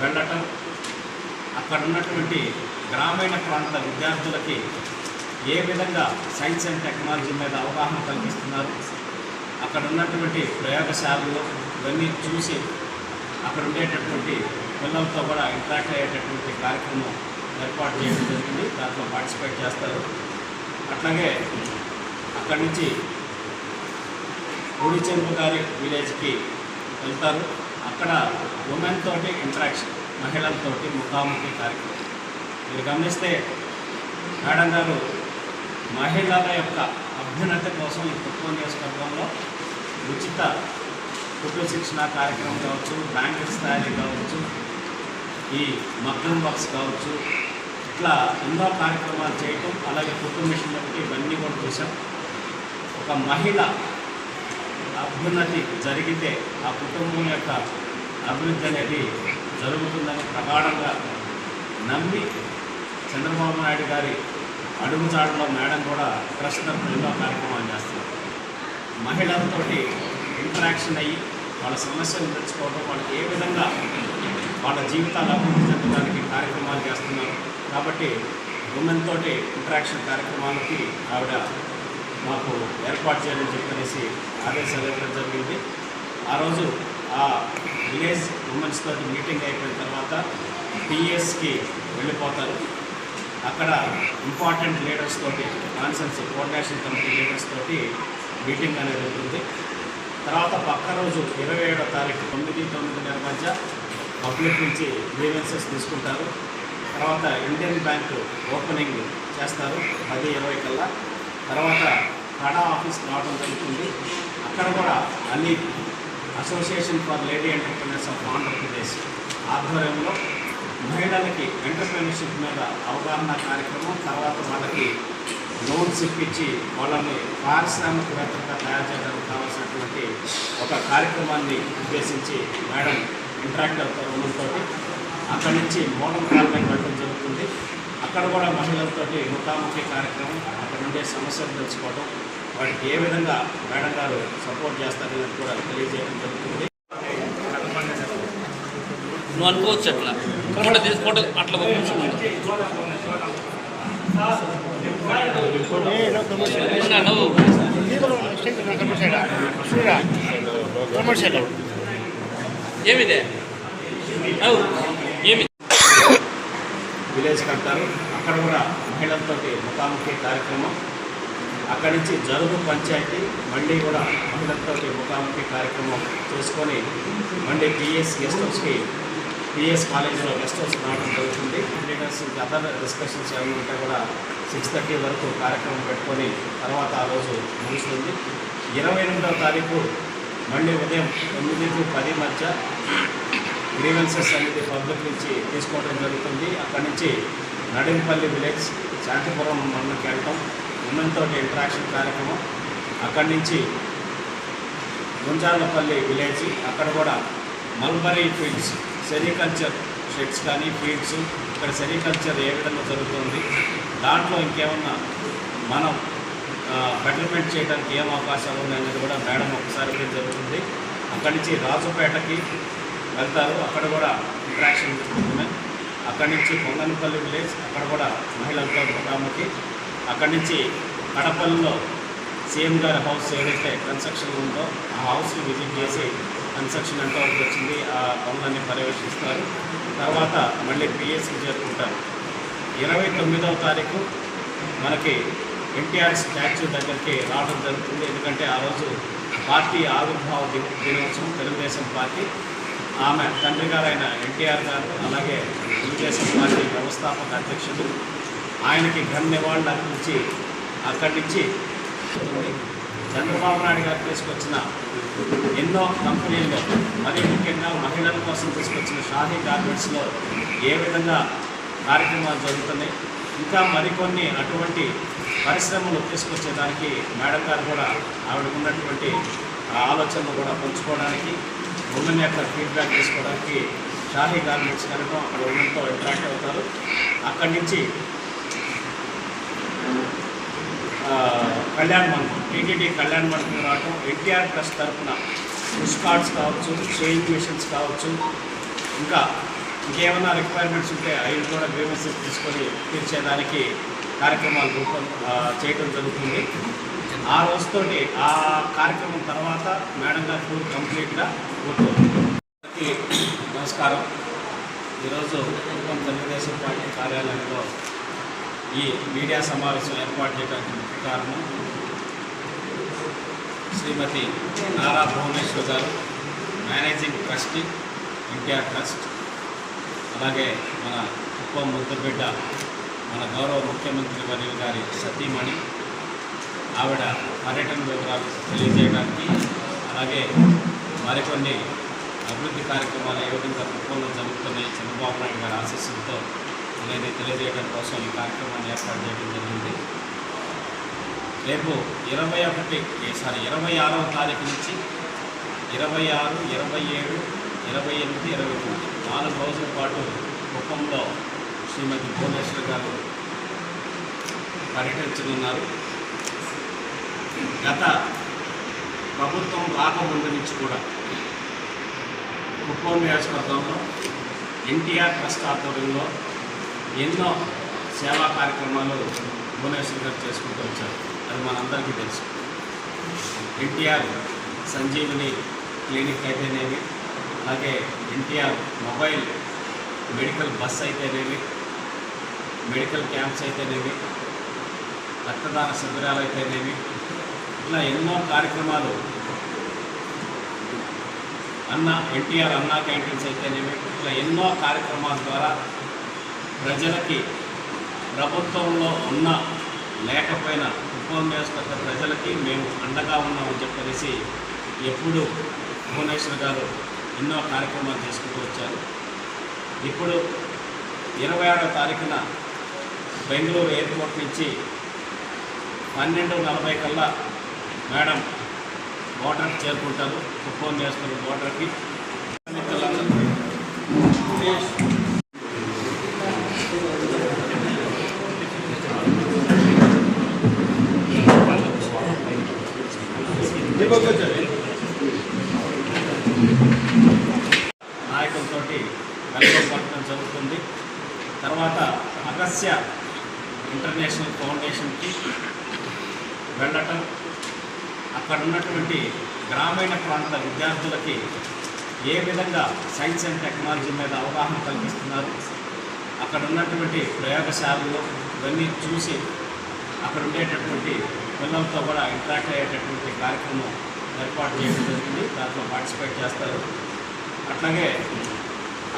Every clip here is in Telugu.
వెళ్ళటం అక్కడ ఉన్నటువంటి గ్రామీణ ప్రాంత విద్యార్థులకి ఏ విధంగా సైన్స్ అండ్ టెక్నాలజీ మీద అవగాహన కల్పిస్తున్నారు అక్కడ ఉన్నటువంటి ప్రయోగశాలలో ఇవన్నీ చూసి అక్కడ ఉండేటటువంటి పిల్లలతో కూడా ఇంట్రాక్ట్ అయ్యేటటువంటి కార్యక్రమం ఏర్పాటు చేయడం జరిగింది దాంట్లో పార్టిసిపేట్ చేస్తారు. అట్లాగే అక్కడి నుంచి చెంపు గారి విలేజ్కి వెళ్తారు. అక్కడ ఉమెన్ తోటి ఇంటరాక్షన్ మహిళలతోటి ముఖాముఖి కార్యక్రమం. మీరు గమనిస్తే మేడం గారు మహిళల యొక్క అభ్యున్నత కోసం ఈ కుటుంబ నియోజకవర్గంలో ఉచిత కుటుంబ శిక్షణ కార్యక్రమం కావచ్చు బ్యాంకింగ్ స్థాయి కావచ్చు ఈ మగ్గం వర్క్స్ కావచ్చు ఇట్లా ఎన్నో కార్యక్రమాలు చేయటం అలాగే కుటుంబ మిషన్ ఒకటి ఇవన్నీ కూడా చూసాం ఒక మహిళ అభ్యున్నతి జరిగితే ఆ కుటుంబం యొక్క అభివృద్ధి అనేది జరుగుతుందని ప్రగాఢంగా నమ్మి చంద్రబాబు నాయుడు గారి అడుగుజాడలో మేడం కూడా ప్రస్తుతం ఎన్నో కార్యక్రమాలు చేస్తున్నారు. మహిళలతోటి ఇంటరాక్షన్ అయ్యి వాళ్ళ సమస్యలు తెచ్చుకోవడం వాళ్ళకి ఏ విధంగా వాళ్ళ జీవితాలు అభివృద్ధి చెందడానికి కార్యక్రమాలు చేస్తున్నారు. కాబట్టి ఉమెన్ తోటి ఇంటరాక్షన్ కార్యక్రమాలకి ఆవిడ మాకు ఏర్పాటు చేయాలని చెప్పనేసి ఆదేశాలు ఇవ్వడం జరిగింది. ఆ రోజు ఆ విలేజ్ ఉమెన్స్ తోటి మీటింగ్ అయిపోయిన తర్వాత టీఎస్కి వెళ్ళిపోతారు. అక్కడ ఇంపార్టెంట్ లీడర్స్ తోటి కాన్సెన్స్ కోఆర్డినేషన్ కమిటీ లీడర్స్ తోటి మీటింగ్ అనేది ఉంటుంది. తర్వాత పక్క రోజు ఇరవై ఏడో తారీఖు తొమ్మిది తొమ్మిదిన్నర మధ్య పబ్లిక్ నుంచి గ్రీవెన్సెస్ తీసుకుంటారు. తర్వాత ఇండియన్ బ్యాంక్ ఓపెనింగ్ చేస్తారు పది ఇరవై కల్లా. తర్వాత కడా ఆఫీస్ రావడం జరుగుతుంది. అక్కడ కూడా అన్ని association for lady entrepreneurs of Andhra Pradesh ఆధ్వర్యంలో మహిళలకి ఎంటర్ప్రినర్షిప్ మీద అవగాహన కార్యక్రమం తర్వాత వాళ్ళకి లోన్స్ ఇప్పించి వాళ్ళని పారిశ్రామికవేత్తగా తయారు చేయడానికి కావాల్సినటువంటి ఒక కార్యక్రమాన్ని ఉద్దేశించి మేడం ఇంటరాక్ట్ అవుతారు అక్కడి నుంచి మోడల్ కాలనీ వెళ్ళడం జరుగుతుంది. అక్కడ కూడా మహిళలతోటి ముఖాముఖి కార్యక్రమం అక్కడ ఉండే సమస్యలు తెలుసుకోవడం వాటికి ఏ విధంగా మేడం గారు సపోర్ట్ చేస్తారనేది కూడా తెలియజేయడం జరుగుతుంది. నువ్వు అనుకోవచ్చు అట్లా. ఫోటో తీసి ఫోటో అట్లా ఏమిదే? ఏమి? విలేజ్ కడతారు అక్కడ కూడా మహిళలతోటి ముఖాముఖి కార్యక్రమం అక్కడి నుంచి జరుగు పంచాయతీ మళ్ళీ కూడా మహిళలతో ముఖాముఖి కార్యక్రమం చేసుకొని మళ్ళీ టీఎస్ గెస్ట్ హౌస్కి టీఎస్ కాలేజీలో గెస్ట్ హౌస్ రావడం జరుగుతుంది. లీడర్స్ అదర్ డిస్కషన్స్ ఏమైనా ఉంటే కూడా సిక్స్ థర్టీ వరకు కార్యక్రమం పెట్టుకొని తర్వాత ఆ రోజు ముగుస్తుంది. ఇరవై ఎనిమిదవ తారీఖు మళ్ళీ ఉదయం తొమ్మిది టు పది మధ్య గ్రీవెన్సెస్ అనేది పబ్లిక్ నుంచి తీసుకోవడం జరుగుతుంది. అక్కడి నుంచి నడింపల్లి విలేజ్ శాంతిపురం మండలికి వెళ్ళటం ఉమెన్ తోటి ఇంటరాక్షన్ కార్యక్రమం. అక్కడి నుంచి గుంజాలపల్లి విలేజ్ అక్కడ కూడా మల్బరీ ఫీల్డ్స్ సెరికల్చర్ షెడ్స్ కానీ ఫీల్డ్స్ ఇక్కడ సెరికల్చర్ ఏ విధంగా జరుగుతుంది. దాంట్లో ఇంకేమన్నా మనం బెటర్మెంట్ చేయడానికి ఏం అవకాశాలు ఉన్నాయనేది కూడా మేడం ఒకసారి కూడా జరుగుతుంది. అక్కడి నుంచి రాజుపేటకి వెళ్తారు. అక్కడ కూడా ఇంట్రాక్షన్ ఉంటుంది అక్కడి నుంచి పొంగనపల్లి విలేజ్ అక్కడ కూడా మహిళలతో ప్రోగ్రామ్కి అక్కడి నుంచి కడపల్లో సీఎం గారి హౌస్ ఏదైతే కన్స్ట్రక్షన్ ఉందో ఆ హౌస్ని విజిట్ చేసి కన్స్ట్రక్షన్ ఎంతవరకు వచ్చింది ఆ పనులన్నీ పర్యవేక్షిస్తారు. తర్వాత మళ్ళీ పిఎస్కి చేరుకుంటారు. ఇరవై తొమ్మిదవ తారీఖు మనకి ఎన్టీఆర్ స్టాచ్యూ దగ్గరికి రావడం జరుగుతుంది. ఎందుకంటే ఆ రోజు పార్టీ ఆవిర్భావ దినోత్సవం తెలుగుదేశం పార్టీ. ఆమె తండ్రి గారైన ఎన్టీఆర్ గారు అలాగే తెలుగుదేశం పార్టీ వ్యవస్థాపక అధ్యక్షుడు ఆయనకి ఘన నివాళులు అర్పించి అక్కడి నుంచి చంద్రబాబు నాయుడు గారు తీసుకొచ్చిన ఎన్నో కంపెనీల్లో మరీ ముఖ్యంగా మహిళల కోసం తీసుకొచ్చిన షాదీ గార్మెంట్స్లో ఏ విధంగా కార్యక్రమాలు జరుగుతున్నాయి ఇంకా మరికొన్ని అటువంటి పరిశ్రమలు తీసుకొచ్చేదానికి మేడం గారు కూడా ఆవిడకు ఉన్నటువంటి ఆలోచనలు కూడా పంచుకోవడానికి ఉమెన్ యొక్క ఫీడ్బ్యాక్ తీసుకోవడానికి షాహీ గార్మెంట్స్ కనుక అక్కడ ఉమెన్తో ఇంటరాక్ట్ అవుతారు. అక్కడి నుంచి కళ్యాణ్ మండపం టీటీడీ కళ్యాణ్ మండపం రావటం ఎన్టీఆర్ ట్రస్ట్ తరఫున పుష్ కార్డ్స్ కావచ్చు షేయింగ్ మిషన్స్ కావచ్చు ఇంకా ఇంకేమైనా రిక్వైర్మెంట్స్ ఉంటే అవి కూడా గ్రీవెన్సెస్ తీసుకొని తీర్చేదానికి కార్యక్రమాలు రూపం చేయడం జరుగుతుంది. ఆ రోజుతోటి ఆ కార్యక్రమం తర్వాత మేడం గారు టూర్ కంప్లీట్గా పూర్తవుతుంది. నమస్కారం. ఈరోజు తెలుగుదేశం పార్టీ కార్యాలయంలో ఈ మీడియా సమావేశం ఏర్పాటు చేయడానికి ముఖ్య కారణం శ్రీమతి నారా భువనేశ్వర్ గారు మేనేజింగ్ ట్రస్టీ ఎన్టీఆర్ ట్రస్ట్ అలాగే మన కుప్పం ముద్దబిడ్డ మన గౌరవ ముఖ్యమంత్రి వర్యులు గారి సతీమణి ఆవిడ పర్యటన వివరాలు తెలియజేయడానికి అలాగే మరికొన్ని అభివృద్ధి కార్యక్రమాలు ఏ విధంగా కుప్పంలో జరుగుతున్నాయి చంద్రబాబు నాయుడు గారి ఆశీస్సులతో అనేది తెలియజేయడం కోసం ఈ కార్యక్రమాన్ని ఏర్పాటు చేయడం జరిగింది. రేపు ఇరవై ఒకటి సారీ ఇరవై ఆరవ తారీఖు నుంచి ఇరవై ఆరు ఇరవై ఏడు ఇరవై ఎనిమిది ఇరవై తొమ్మిది నాలుగు రోజుల పాటు కుప్పంలో శ్రీమతి భువనేశ్వర్ గారు పర్యటించనున్నారు. గత ప్రభుత్వం రాకముందు నుంచి కూడా కుప్పం నియోజకవర్గంలో ఎన్టీఆర్ ట్రస్ట్ ఆధ్వర్యంలో ఎన్నో సేవా కార్యక్రమాలు భువనేశ్వర్ గారు చేసుకుంటూ వచ్చారు. అది మనందరికీ తెలుసు. ఎన్టీఆర్ సంజీవిని క్లినిక్ అయితేనేమి అలాగే ఎన్టీఆర్ మొబైల్ మెడికల్ బస్ అయితేనేమి మెడికల్ క్యాంప్స్ అయితేనేమి రక్తదాన శిబిరాలు అయితేనేమి ఇలా ఎన్నో కార్యక్రమాలు అన్న ఎన్టీఆర్ అన్నా క్యాంటీన్స్ అయితేనేమి ఇట్లా ఎన్నో కార్యక్రమాల ద్వారా ప్రజలకి ప్రభుత్వంలో ఉన్న లేకపోయినా కుప్పం నియోజకవర్గ ప్రజలకి మేము అండగా ఉన్నామని చెప్పేసి ఎప్పుడు భువనేశ్వర్ గారు ఎన్నో కార్యక్రమాలు చేసుకుంటూ వచ్చారు. ఇప్పుడు ఇరవై ఆరో తారీఖున బెంగళూరు ఎయిర్పోర్ట్ నుంచి పన్నెండు నలభై కల్లా మేడం బోర్డర్కి చేరుకుంటారు. కుప్పం నియోజకవర్గ బోర్డర్కి. మిత్రులందరూ నాయకులతో వెల్కమ్ జరుగుతుంది. తర్వాత అగస్య ఇంటర్నేషనల్ ఫౌండేషన్కి వెళ్ళటం. అక్కడ ఉన్నటువంటి గ్రామీణ ప్రాంత విద్యార్థులకి ఏ విధంగా సైన్స్ అండ్ టెక్నాలజీ మీద అవగాహన కల్పిస్తున్నారు. అక్కడ ఉన్నటువంటి ప్రయోగశాలలో ఇవన్నీ చూసి అక్కడ ఉండేటటువంటి పిల్లలతో కూడా ఇంటరాక్ట్ అయ్యేటటువంటి కార్యక్రమం ఏర్పాటు చేయడం జరిగింది. దాంట్లో పార్టిసిపేట్ చేస్తారు. అట్లాగే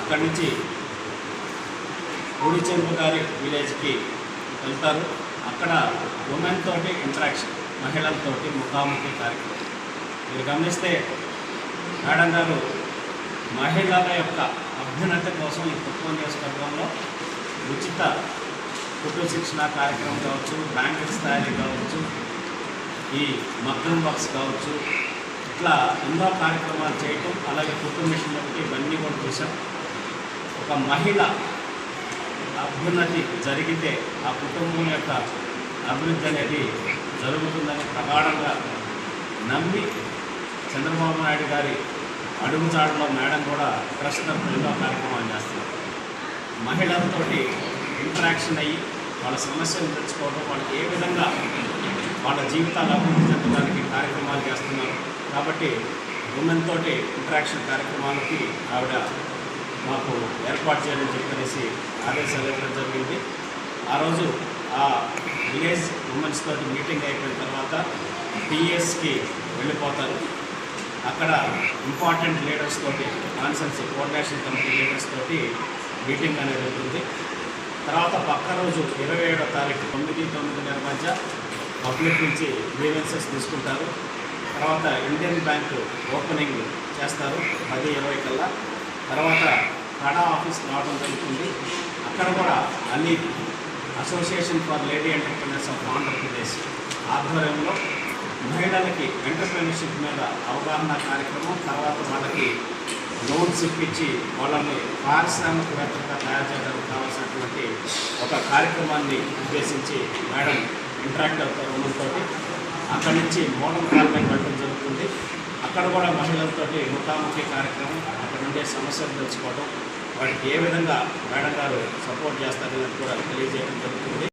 అక్కడి నుంచి గుడిచెంపు గారి విలేజ్కి వెళ్తారు. అక్కడ ఉమెన్ తోటి ఇంటరాక్షన్ మహిళలతోటి ముఖాముఖి కార్యక్రమం. మీరు గమనిస్తే మేడం గారు మహిళల యొక్క అభ్యున్నత కోసం ఈ కుటుంబ నియోజకవర్గంలో ఉచిత కుటుంబ శిక్షణ కార్యక్రమం కావచ్చు బ్యాంకింగ్ స్థాయి కావచ్చు ఈ మగ్గం బాక్స్ కావచ్చు ఇట్లా ఎన్నో కార్యక్రమాలు చేయటం అలాగే కుటుంబ మిషన్ ఒకటి ఇవన్నీ కూడా చూసాం ఒక మహిళ అభ్యున్నతి జరిగితే ఆ కుటుంబం యొక్క అభివృద్ధి అనేది జరుగుతుందని ప్రగాఢంగా నమ్మి చంద్రబాబు నాయుడు గారి అడుగుజాడలో మేడం కూడా ప్రస్తుతం ఎన్నో కార్యక్రమాలు చేస్తున్నారు. మహిళలతోటి ఇంటరాక్షన్ అయ్యి వాళ్ళ సమస్యలు తెచ్చుకోవడం వాళ్ళకి ఏ విధంగా వాళ్ళ జీవితాలు అభివృద్ధి చెందడానికి కార్యక్రమాలు చేస్తున్నారు. కాబట్టి ఉమెన్ తోటి ఇంటరాక్షన్ కార్యక్రమాలకి ఆవిడ మాకు ఏర్పాటు చేయాలని చెప్పనేసి ఆదేశాలు ఇవ్వడం జరిగింది. ఆ రోజు ఆ విలేజ్ ఉమెన్స్ తోటి మీటింగ్ అయిపోయిన తర్వాత పిఎస్కి వెళ్ళిపోతారు. అక్కడ ఇంపార్టెంట్ లీడర్స్ తోటి కాన్సెన్సీ కోఆర్డినేషన్ కమిటీ లీడర్స్ తోటి మీటింగ్ అనేది ఉంటుంది తర్వాత పక్క రోజు ఇరవై ఏడో తారీఖు తొమ్మిది తొమ్మిదిన్నర మధ్య పబ్లిక్ నుంచి గ్రీవెన్సెస్ తీసుకుంటారు. తర్వాత ఇండియన్ బ్యాంక్ ఓపెనింగ్ చేస్తారు పది ఇరవై కల్లా. తర్వాత కడా ఆఫీస్ రావడం జరుగుతుంది. అక్కడ కూడా అన్ని association for lady entrepreneurs of Andhra Pradesh ఆధ్వర్యంలో మహిళలకి ఎంటర్ప్రినర్షిప్ మీద అవగాహన కార్యక్రమం తర్వాత వాళ్ళకి లోన్స్ ఇప్పించి వాళ్ళని పారిశ్రామికవేత్తగా తయారు చేయడానికి కావాల్సినటువంటి ఒక కార్యక్రమాన్ని ఉద్దేశించి మేడం ఇంటరాక్ట్ అవుతారు ఉన్నతోటి అక్కడి నుంచి మోడల్ కాలనీ వెళ్ళడం జరుగుతుంది. అక్కడ కూడా మహిళలతోటి ముఖాముఖి కార్యక్రమం అక్కడ ఉండే సమస్యలు తెలుసుకోవడం వాటికి ఏ విధంగా మేడం గారు సపోర్ట్ చేస్తారనేది కూడా తెలియజేయడం జరుగుతుంది.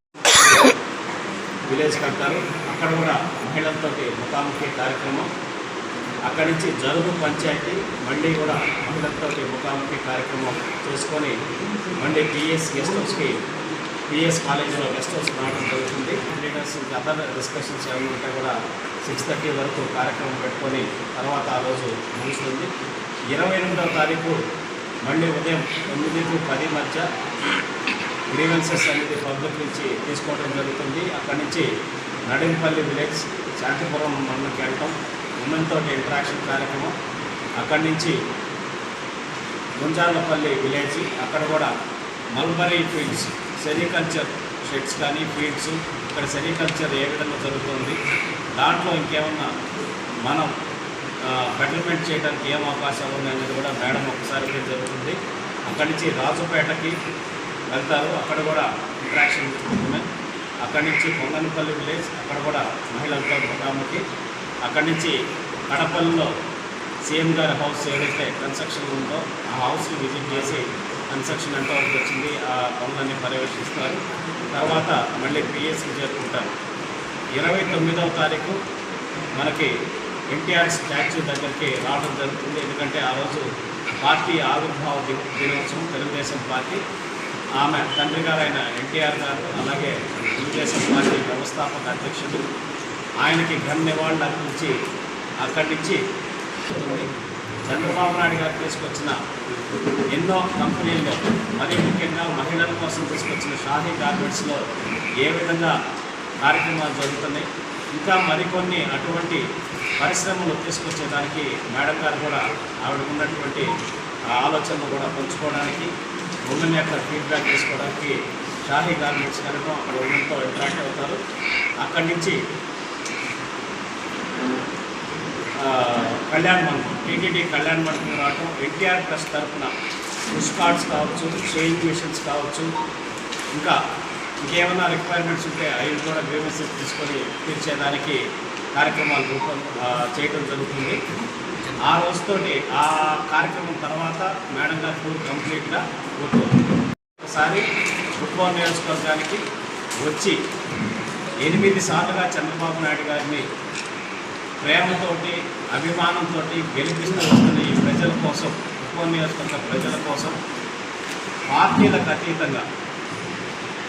విలేజ్ కడతారు అక్కడ కూడా మహిళలతోటి ముఖాముఖి కార్యక్రమం. అక్కడి నుంచి జరుగు పంచాయతీ మళ్ళీ కూడా మహిళలతోటి ముఖాముఖి కార్యక్రమం చేసుకొని మళ్ళీ టీఎస్ గెస్ట్ హౌస్కి పిఎస్ కాలేజీలో గెస్ట్ హౌస్ రావడం జరుగుతుంది. లీడర్స్ అదర్ డిస్కషన్స్ ఏమైనా ఉంటే కూడా సిక్స్ థర్టీ వరకు కార్యక్రమం పెట్టుకొని తర్వాత ఆ రోజు ముగుస్తుంది. ఇరవై ఎనిమిదవ తారీఖు మళ్ళీ ఉదయం తొమ్మిది టు పది మధ్య గ్రీవెన్సెస్ అనేది పబ్లిక్ నుంచి తీసుకోవడం జరుగుతుంది. అక్కడి నుంచి నడింపల్లి విలేజ్ శాంతిపురం మండలికి వెళ్ళటం ఉమెన్తో తోటి ఇంటరాక్షన్ కార్యక్రమం అక్కడి నుంచి గుంజాలపల్లి విలేజ్ అక్కడ కూడా మల్బరీ ఫీల్డ్స్ సెరికల్చర్ షెడ్స్ కానీ ఫీడ్స్ ఇక్కడ సెరికల్చర్ ఏ విధంగా జరుగుతుంది దాంట్లో ఇంకేమన్నా మనం బెటర్మెంట్ చేయడానికి ఏం అవకాశాలు ఉన్నాయనేది కూడా మేడం ఒకసారి కూడా జరుగుతుంది. అక్కడి నుంచి రాజుపేటకి వెళ్తారు. అక్కడ కూడా ఇంట్రాక్షన్ ఉమెన్ అక్కడి నుంచి పొంగనపల్లి విలేజ్ అక్కడ కూడా మహిళలతో ముఖాముఖి అక్కడి నుంచి కడపల్లిలో సీఎం గారి హౌస్ ఏదైతే కన్స్ట్రక్షన్ ఉందో ఆ హౌస్ని విజిట్ చేసి కన్స్ట్రక్షన్ ఎంతవరకు వచ్చింది. ఆ పనులన్నీ పర్యవేక్షిస్తారు. తర్వాత మళ్ళీ పిఎస్సి చేరుకుంటారు. ఇరవై తొమ్మిదవ తారీఖు మనకి ఎన్టీఆర్ స్టాచ్యూ దగ్గరికి రావడం జరుగుతుంది. ఎందుకంటే ఆ రోజు పార్టీ ఆవిర్భావ దినోత్సవం తెలుగుదేశం పార్టీ. ఆమె తండ్రి గారైన ఎన్టీఆర్ గారు అలాగే తెలుగుదేశం పార్టీ వ్యవస్థాపక అధ్యక్షుడు. ఆయనకి ఘన నివాళులు అర్పించి అక్కడి నుంచి చంద్రబాబు నాయుడు గారు తీసుకొచ్చిన ఎన్నో కంపెనీల్లో మరీ ముఖ్యంగా మహిళల కోసం తీసుకొచ్చిన షాహీ గార్మెంట్స్లో ఏ విధంగా కార్యక్రమాలు జరుగుతున్నాయి ఇంకా మరికొన్ని అటువంటి పరిశ్రమలు తీసుకొచ్చేదానికి మేడం గారు కూడా ఆవిడ ఉన్నటువంటి ఆలోచనలు కూడా పంచుకోవడానికి ఉమెన్ యొక్క ఫీడ్బ్యాక్ తీసుకోవడానికి షాహీ గార్మెంట్స్ కనుక అక్కడ ఉమెన్తో ఇంటరాక్ట్ అవుతారు. అక్కడి నుంచి కళ్యాణ కళ్యాణ్ మండపం. టీటీడీ కళ్యాణ మండపం రావటం ఎన్టీఆర్ ట్రస్ట్ తరఫున పుష్ కార్డ్స్ కావచ్చు షేయింగ్ మిషన్స్ కావచ్చు ఇంకా ఇంకేమైనా రిక్వైర్మెంట్స్ ఉంటే అవి కూడా గ్రీవెన్సెస్ తీసుకొని తీర్చేదానికి కార్యక్రమాలు రూపం చేయడం జరుగుతుంది. ఆ రోజుతోటి ఆ కార్యక్రమం తర్వాత మేడం గారు ఫుల్ కంప్లీట్గా పూర్తవుతుంది. ఒకసారి ఫుట్బాల్ నియోజకవర్గానికి వచ్చి ఎనిమిది సార్లుగా చంద్రబాబు నాయుడు గారిని ప్రేమతోటి అభిమానంతో గెలిపిస్తూ వస్తున్న ఈ ప్రజల కోసం ఉప నియోజకవర్గ ప్రజల కోసం పార్టీలకు అతీతంగా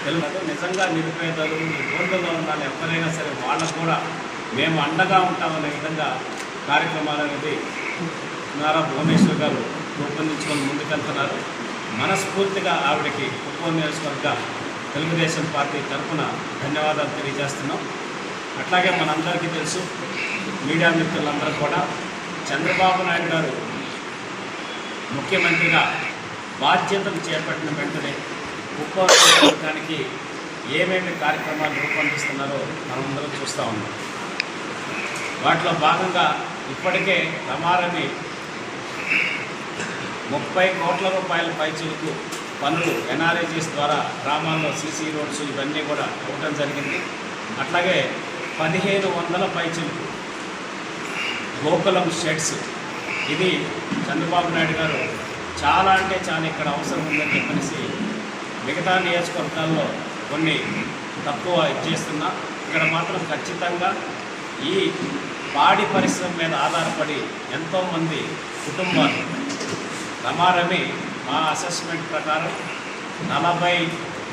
తెలుగు నిజంగా నిరుపేదలు ఇబ్బందుల్లో ఉన్న ఎవరైనా సరే వాళ్ళకు కూడా మేము అండగా ఉంటామనే విధంగా కార్యక్రమాలు అనేది నారా భువనేశ్వర్ గారు రూపొందించుకొని ముందుకెళ్తున్నారు. మనస్ఫూర్తిగా ఆవిడకి ఉప నియోజకవర్గ తెలుగుదేశం పార్టీ తరఫున ధన్యవాదాలు తెలియజేస్తున్నాం. అట్లాగే మనందరికీ తెలుసు మీడియా మిత్రులందరూ కూడా చంద్రబాబు నాయుడు గారు ముఖ్యమంత్రిగా బాధ్యతలు చేపట్టిన వెంటనే ఉపయోగించడానికి ఏమేమి కార్యక్రమాలు రూపొందిస్తున్నారో మనమందరం చూస్తూ ఉన్నాం. వాటిలో భాగంగా ఇప్పటికే రమారమి ముప్పై కోట్ల రూపాయల పైచులకు పనులు ఎన్ఆర్ఐజీస్ ద్వారా గ్రామాల్లో సీసీ రోడ్స్ ఇవన్నీ కూడా ఇవ్వడం జరిగింది. అట్లాగే పదిహేను వందల పైచులకు గోకులం షెడ్స్. ఇది చంద్రబాబు నాయుడు గారు చాలా అంటే చాలా ఇక్కడ అవసరం ఉందని చెప్పనేసి మిగతా నియోజకవర్గాల్లో కొన్ని తక్కువ చేస్తున్నా. ఇక్కడ మాత్రం ఖచ్చితంగా ఈ పాడి పరిశ్రమ మీద ఆధారపడి ఎంతోమంది కుటుంబాలు రమారమి మా అసెస్మెంట్ ప్రకారం నలభై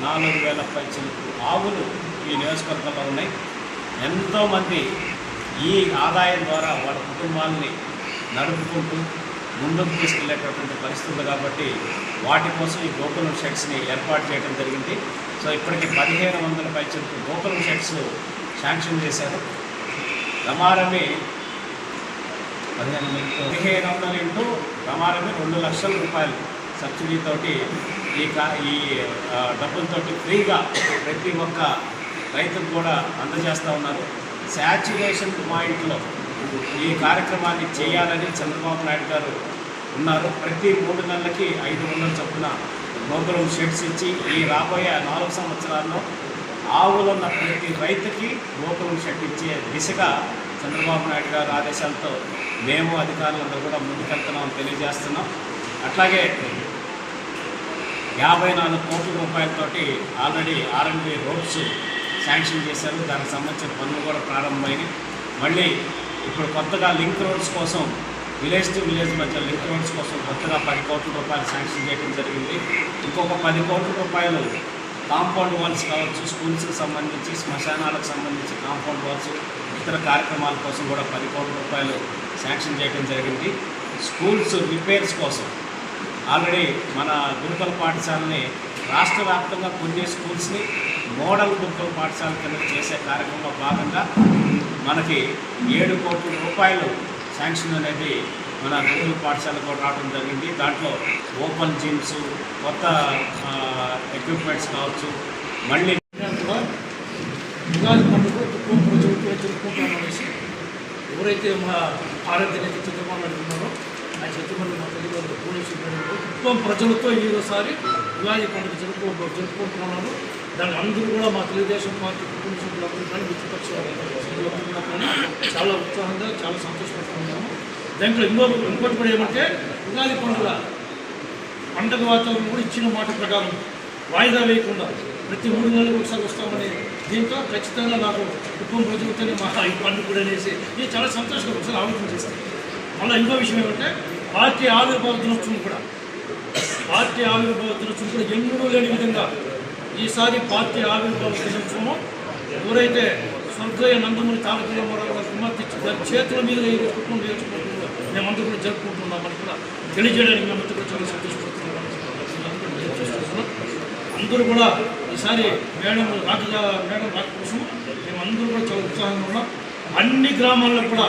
నాలుగు వేల పైచలకు ఆవులు ఈ నియోజకవర్గంలో ఉన్నాయి. ఎంతోమంది ఈ ఆదాయం ద్వారా వాళ్ళ కుటుంబాలని నడుపుకుంటూ ముందుకు తీసుకెళ్ళేటటువంటి పరిస్థితులు కాబట్టి వాటి కోసం ఈ గోకులం షెడ్స్ని ఏర్పాటు చేయడం జరిగింది. సో ఇప్పటికి పదిహేను వందల పైచలకు గోకులం షెడ్స్ శాంక్షన్ చేశారు. రమారమి పదిహేను పదిహేను వందలు ఇంటూ రమారమి రెండు లక్షల రూపాయలు సబ్సిడీతోటి ఈ కా ఈ డబ్బులతోటి ఫ్రీగా ప్రతి ఒక్క రైతుకు కూడా అందజేస్తూ ఉన్నారు. శాచ్యురేషన్ పాయింట్లో ఈ కార్యక్రమాన్ని చేయాలని చంద్రబాబు నాయుడు గారు ఉన్నారు. ప్రతి మూడు నెలలకి ఐదు వందల చొప్పున గోకులం షెడ్స్ ఇచ్చి ఈ రాబోయే నాలుగు సంవత్సరాల్లో ఆవులున్న ప్రతి రైతుకి గోకులం షెడ్ ఇచ్చే దిశగా చంద్రబాబు నాయుడు గారు ఆదేశాలతో మేము అధికారులందరూ కూడా ముందుకెళ్తున్నామని తెలియజేస్తున్నాం. అట్లాగే యాభై నాలుగు కోట్ల రూపాయలతోటి ఆల్రెడీ ఆర్ఎండ్బి రోడ్స్ శాంక్షన్ చేశారు. దానికి సంబంధించిన పనులు కూడా ప్రారంభమైనవి మళ్ళీ ఇప్పుడు కొత్తగా లింక్ రోడ్స్ కోసం విలేజ్ టు విలేజ్ మధ్య లింక్ రోడ్స్ కోసం కొత్తగా పది కోట్ల రూపాయలు శాంక్షన్ చేయడం జరిగింది. ఇంకొక పది కోట్ల రూపాయలు కాంపౌండ్ వాల్స్ కావచ్చు స్కూల్స్కి సంబంధించి శ్మశానాలకు సంబంధించి కాంపౌండ్ వాల్స్ ఇతర కార్యక్రమాల కోసం కూడా పది కోట్ల రూపాయలు శాంక్షన్ చేయడం జరిగింది. స్కూల్స్ రిపేర్స్ కోసం ఆల్రెడీ మన గురుకుల పాఠశాలని రాష్ట్ర వ్యాప్తంగా కొన్ని స్కూల్స్ని మోడల్ గురుకుల పాఠశాల కింద చేసే కార్యక్రమంలో భాగంగా మనకి ఏడు కోట్ల రూపాయలు శాంక్షన్ అనేది మన గురుకుల పాఠశాలకు రావడం జరిగింది. దాంట్లో ఓపెన్ జిమ్స్ కొత్త ఎక్విప్మెంట్స్ కావచ్చు మళ్ళీ కూడా ఉగాది పండుగ ఎక్కువ ప్రజలకు ఎవరైతే మన ఆరోగ్య నేత ఉన్నారో ఆ చంద్రబాబు మా తల్లిదండ్రులు పోలీసు కుటుంబం ప్రజలతో ఈసారి ఉగాది పండుగ జరుపుకో జరుపుకుంటున్నాను దాన్ని అందరూ కూడా మా తెలుగుదేశం పార్టీ కుటుంబ సభ్యులందరూ కానీ విపక్ష సభ్యులందరూ కూడా కానీ చాలా ఉత్సాహంగా చాలా సంతోషపడుతున్నాము దాంట్లో ఇంకో ఇంకోటి కూడా ఏమంటే ఉగాది పండుగ పండుగ వాతావరణం కూడా ఇచ్చిన మాట ప్రకారం వాయిదా వేయకుండా ప్రతి మూడు నెలలకు ఒకసారి వస్తామని దీంతో ఖచ్చితంగా నాకు కుటుంబ ప్రజలతోనే మా ఈ పండుగ కూడా అనేసి నేను చాలా సంతోషంగా ఒకసారి ఆలోచన చేస్తాను. మళ్ళీ ఇంకో విషయం ఏమంటే పార్టీ ఆవిర్భావ దినోత్సవం కూడా పార్టీ ఆవిర్భావ దినోత్సవం కూడా ఎన్నడూ లేని విధంగా ఈసారి పార్టీ ఆవిర్భావ దినోత్సవం ఎవరైతే స్వర్గయ్య నందమూరి తారక రామారావు గారి కుమార్తె గారి చేతుల మీద ఈ కుటుంబం నేర్చుకుంటున్నాం మేమంతా కూడా జరుపుకుంటున్నామని కూడా తెలియజేయడానికి మేమంతా కూడా చాలా సంతోషపడుతున్నాం. అందరూ కూడా ఈసారి మేడం రాక మేడం రాక కోసం మేమందరూ కూడా చాలా ఉత్సాహంగా ఉన్నాం. అన్ని గ్రామాల్లో కూడా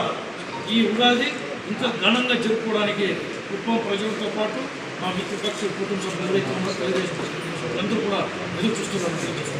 ఈ ఉగాది ఇంకా ఘనంగా జరుపుకోవడానికి కుటుంబ ప్రజలతో పాటు మా మిత్రపక్ష కుటుంబ సభ్యులు ఎవరైతే తెలుగుదేశం అందరూ కూడా ఎదురు చూస్తున్నారు.